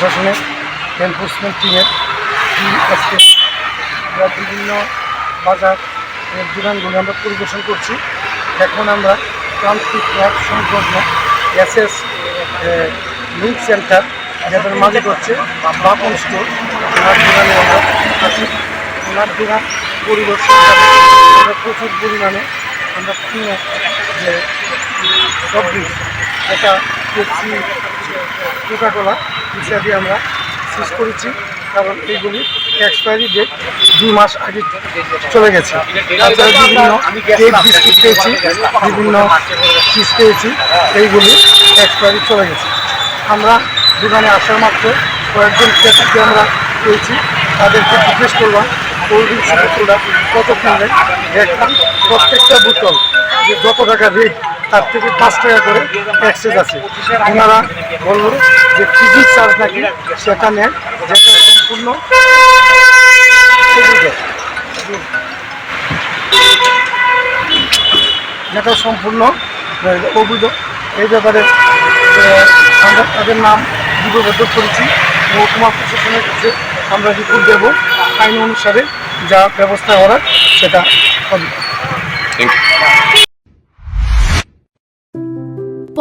প্রশাসনের এনফোর্সমেন্ট টিমের টিম আজকে আমরা বিভিন্ন বাজার দোকানগুলি আমরা পরিদর্শন করছি। এখন আমরা প্রান্তিক রথ সংলগ্ন এসএস মিল্ক সেন্টার যাদের মালিক হচ্ছে বাপন স্টোর, ওনার দোকানে আমরা আছি। ওনার দোকান পরিদর্শন প্রচুর পরিমাণে আমরা কিনে যে সবজি এটা পেপসি কোকাকোলা ইত্যাদি আমরা শেষ করেছি, কারণ এইগুলি এক্সপায়ারি ডেট দুই মাস আগে চলে গেছে। তাছাড়া বিভিন্ন কেক বিস্কুট পেয়েছি, বিভিন্ন চিজ পেয়েছি, এইগুলি এক্সপায়ারি চলে গেছে। আমরা দোকানে আসার মাত্র কয়েকজন ক্রেতাকে আমরা পেয়েছি, তাদেরকে জিজ্ঞেস করলাম কোল্ড ড্রিঙ্কস বোতলটা কত কিনলেন দেখলাম প্রত্যেকটা বোতল যে যত টাকা রেট তার থেকে পাঁচ টাকা করে এক্সেস আছে। ওনারা বলল যে ফিজিক চার্জ নাকি সেটা নেয় যেটা সম্পূর্ণ। যেটা সম্পূর্ণ অবৈধ। এই ব্যাপারে আমরা তাদের নাম লিপিবদ্ধ করেছি। মহকুমা প্রশাসনের কাছে আমরা রিপোর্ট দেব। আইন অনুসারে যা ব্যবস্থা করার সেটা হবে।